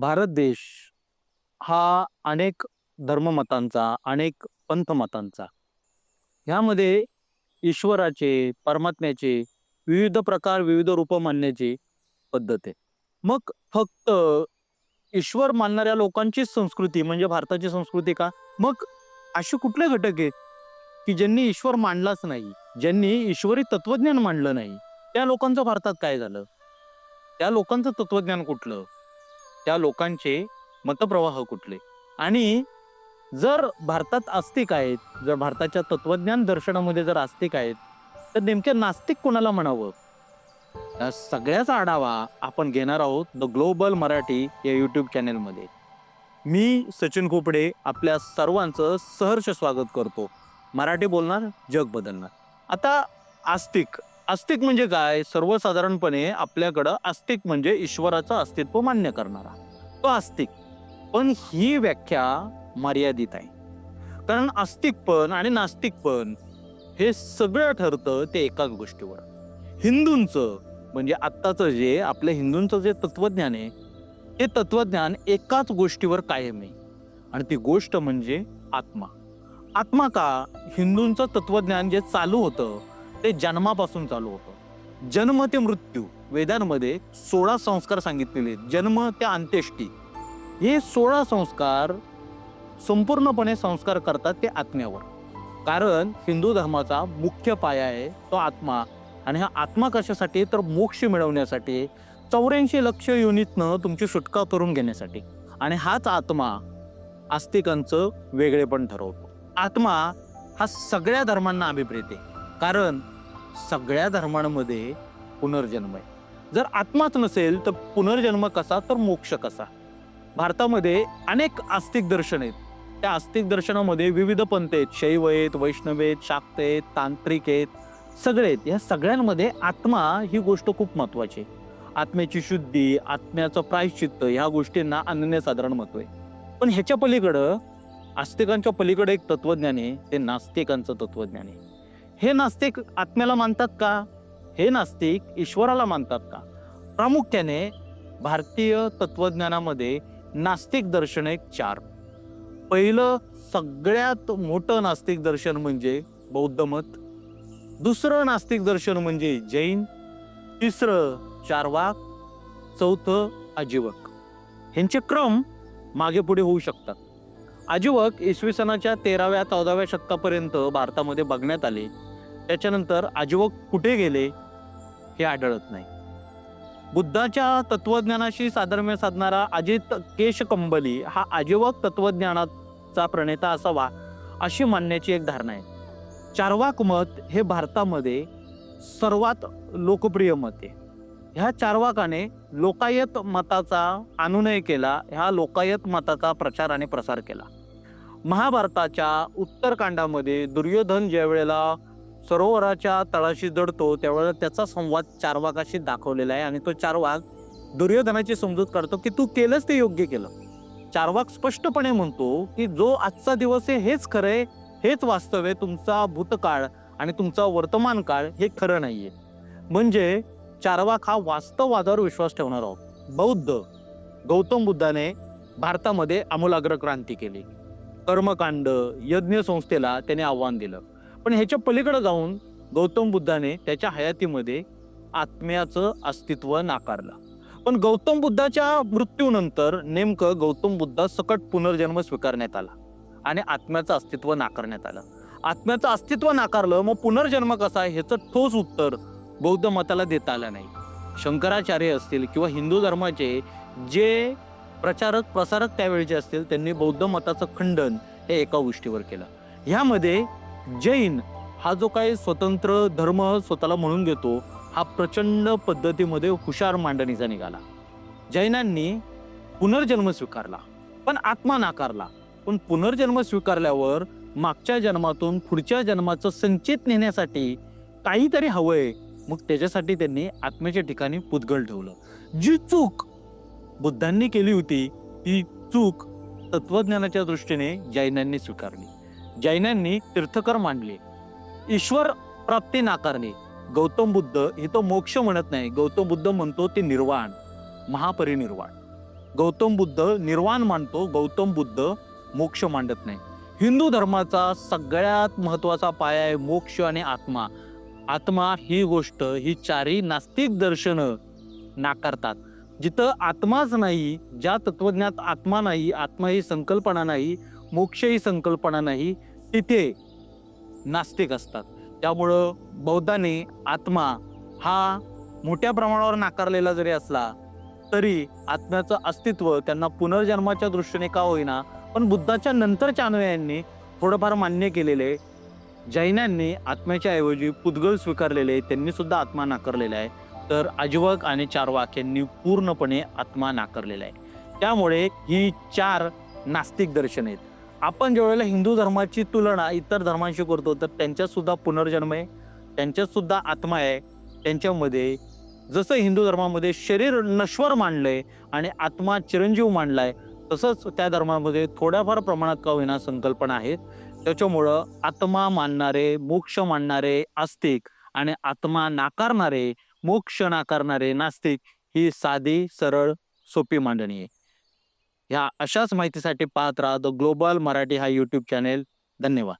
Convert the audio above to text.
भारत देश हा अनेक धर्ममतांचा, अनेक पंथमतांचा, ह्यामध्ये ईश्वराचे, परमात्म्याचे विविध प्रकार, विविध रूपं मानण्याची पद्धत आहे. मग फक्त ईश्वर मानणाऱ्या लोकांचीच संस्कृती म्हणजे भारताची संस्कृती का? मग असे कुठले घटक आहे की ज्यांनी ईश्वर मांडलाच नाही, ज्यांनी ईश्वरी तत्वज्ञान मांडलं नाही, त्या लोकांचं भारतात काय झालं? त्या लोकांचं तत्वज्ञान कुठलं? त्या लोकांचे मतप्रवाह कुठले? आणि जर भारतात आस्तिक आहेत, जर भारताच्या तत्वज्ञान दर्शनामध्ये जर आस्तिक आहेत, तर नेमक्या नास्तिक कोणाला म्हणावं? सगळ्याचा आढावा आपण घेणार आहोत द ग्लोबल मराठी या यूट्यूब चॅनेलमध्ये. मी सचिन खोपडे आपल्या सर्वांचं सहर्ष स्वागत करतो. मराठी बोलणार, जग बदलणार. आता आस्तिक, आस्तिक म्हणजे काय? सर्वसाधारणपणे आपल्याकडं आस्तिक म्हणजे ईश्वराचं अस्तित्व मान्य करणारा, तो आस्तिक. पण ही व्याख्या मर्यादित आहे. कारण आस्तिकपण आणि नास्तिकपण हे सगळं ठरतं ते एकाच गोष्टीवर. हिंदूंचं म्हणजे आत्ताचं जे आपल्या हिंदूंचं जे तत्वज्ञान आहे, ते तत्वज्ञान एकाच गोष्टीवर कायम आहे आणि ती गोष्ट म्हणजे आत्मा. आत्मा का? हिंदूंचं तत्वज्ञान जे चालू होतं, ते जन्मापासून चालू होतं. जन्म ते मृत्यू वेदांमध्ये 16 संस्कार सांगितलेले जन्म ते अंत्येष्टी हे 16 संस्कार संपूर्णपणे संस्कार करतात ते आत्म्यावर. कारण हिंदू धर्माचा मुख्य पाया आहे तो आत्मा आणि हा आत्मा कशासाठी? तर मोक्ष मिळवण्यासाठी 84 लक्ष युनिटनं तुमची सुटका करून घेण्यासाठी आणि हाच आत्मा आस्तिकांचं वेगळेपण ठरवतो. आत्मा हा सगळ्या धर्मांना अभिप्रेत आहे. कारण सगळ्या धर्मांमध्ये पुनर्जन्म आहे. जर आत्माच नसेल तर पुनर्जन्म कसा? तर मोक्ष कसा? भारतामध्ये अनेक आस्तिक दर्शन आहेत. त्या आस्तिक दर्शनामध्ये विविध पंथ आहेत. शैव आहेत, वैष्णव आहेत, शाक्त आहेत, तांत्रिक आहेत, सगळे आहेत. या सगळ्यांमध्ये आत्मा ही गोष्ट खूप महत्वाची आहे. आत्म्याची शुद्धी, आत्म्याचं प्रायश्चित्त ह्या गोष्टींना अनन्यसाधारण महत्त्व आहे. पण ह्याच्या पलीकडं आस्तिकांच्या पलीकडे एक तत्वज्ञान आहे, ते नास्तिकांचं तत्वज्ञान आहे. हे नास्तिक आत्म्याला मानतात का? हे नास्तिक ईश्वराला मानतात का? प्रामुख्याने भारतीय तत्वज्ञानामध्ये नास्तिक दर्शन एक चार पहिलं सगळ्यात मोठं नास्तिक दर्शन म्हणजे बौद्ध मत. दुसरं नास्तिक दर्शन म्हणजे जैन. तिसरं चारवाक चौथं अजीवक. ह्यांचे क्रम मागे पुढे होऊ शकतात. अजीवक इसवी सनाच्या 13व्या 14व्या शतकापर्यंत भारतामध्ये बघण्यात आले. त्याच्यानंतर आजीवक कुठे गेले? हे आढळत नाही. बुद्धाच्या तत्वज्ञानाशी साधर्म्य साधणारा अजित केशकंबली हा आजीवक तत्वज्ञानाचा प्रणेता असावा अशी मानण्याची एक धारणा आहे. चार्वाक मत हे भारतामध्ये सर्वात लोकप्रिय मत आहे. ह्या चार्वाकाने लोकायत मताचा अनुनय केला. ह्या लोकायत मताचा प्रचार आणि प्रसार केला. महाभारताच्या उत्तरकांडामध्ये दुर्योधन ज्यावेळेला सरोवराच्या तळाशी जडतो त्यावेळेला त्याचा संवाद चारवाकाशी दाखवलेला आहे आणि तो चारवाक दुर्योधनाची समजूत काढतो की तू केलंच ते योग्य केलं. चारवाक स्पष्टपणे म्हणतो की जो आजचा दिवस आहे हेच खरं आहे, हेच वास्तव आहे. तुमचा भूतकाळ आणि तुमचा वर्तमान काळ हे खरं नाहीये. म्हणजे चारवाक हा वास्तववादावर विश्वास ठेवणारा आहोत बौद्ध गौतम बुद्धाने भारतामध्ये आमूलाग्र क्रांती केली. कर्मकांड, यज्ञ संस्थेला त्याने आव्हान दिलं. पण ह्याच्या पलीकडे जाऊन गौतम बुद्धाने त्याच्या हयातीमध्ये आत्म्याचं अस्तित्व नाकारलं. पण गौतम बुद्धाच्या मृत्यूनंतर नेमकं गौतम बुद्धासकट पुनर्जन्म स्वीकारण्यात आला आणि आत्म्याचं अस्तित्व नाकारण्यात आलं. आत्म्याचं अस्तित्व नाकारलं मग पुनर्जन्म कसा आहे ह्याचं ठोस उत्तर बौद्ध मताला देता आलं नाही. शंकराचार्य असतील किंवा हिंदू धर्माचे जे प्रचारक, प्रसारक त्यावेळचे असतील त्यांनी बौद्ध मताचं खंडन हे एका गोष्टीवर केलं. ह्यामध्ये जैन हा जो काही स्वतंत्र धर्म स्वतःला म्हणून घेतो, हा प्रचंड पद्धतीमध्ये हुशार मांडणीचा निघाला. जैनांनी पुनर्जन्म स्वीकारला, पण आत्मा नाकारला. पण पुनर्जन्म स्वीकारल्यावर मागच्या जन्मातून पुढच्या जन्माचं संचित नेण्यासाठी काहीतरी हवंय. मग त्याच्यासाठी त्यांनी आत्म्याच्या ठिकाणी पुद्गल ठेवलं. जी चूक बुद्धांनी केली होती, ती चूक तत्वज्ञानाच्या दृष्टीने जैनांनी स्वीकारली. जैनांनी तीर्थकर मांडले. ईश्वर प्राप्ती नाकारणे. गौतम बुद्ध इथं मोक्ष म्हणत नाही. गौतम बुद्ध म्हणतो ते निर्वाण, महापरिनिर्वाण. गौतम बुद्ध निर्वाण मांडतो गौतम बुद्ध मोक्ष मांडत नाही हिंदू धर्माचा सगळ्यात महत्त्वाचा पाया आहे मोक्ष आणि आत्मा आत्मा ही गोष्ट ही चारही नास्तिक दर्शनं नाकारतात जिथं आत्माच नाही ज्या तत्वज्ञात आत्मा नाही आत्मा ही संकल्पना नाही मोक्ष ही संकल्पना नाही तिथे नास्तिक असतात. त्यामुळं बौद्धाने आत्मा हा मोठ्या प्रमाणावर नाकारलेला जरी असला तरी आत्म्याचं अस्तित्व त्यांना पुनर्जन्माच्या दृष्टीने का होईना पण बुद्धाच्या नंतरच्या अनुयायांनी थोडंफार मान्य केलेले जैनांनी आत्म्याच्या ऐवजी पुद्गल स्वीकारलेले त्यांनी सुद्धा आत्मा नाकारलेला आहे. तर अजवक आणि चारवाक यांनी पूर्णपणे आत्मा नाकारलेला आहे. त्यामुळे ही चार नास्तिक दर्शन आहेत. आपण ज्यावेळेला हिंदू धर्माची तुलना इतर धर्मांशी करतो तर त्यांच्यातसुद्धा पुनर्जन्म आहे त्यांच्यातसुद्धा आत्मा आहे. त्यांच्यामध्ये जसं हिंदू धर्मामध्ये शरीर नश्वर मांडलंय आणि आत्मा चिरंजीव मांडलाय तसंच त्या धर्मामध्ये थोड्याफार प्रमाणात का होईना संकल्पना आहेत. त्याच्यामुळं आत्मा मानणारे मोक्ष मानणारे आस्तिक आणि आत्मा नाकारणारे मोक्ष नाकारणारे नास्तिक ही साधी सरळ सोपी मांडणी आहे. ह्या अशाच माहितीसाठी पाहत राहा द ग्लोबल मराठी हा यूट्यूब चॅनेल. धन्यवाद.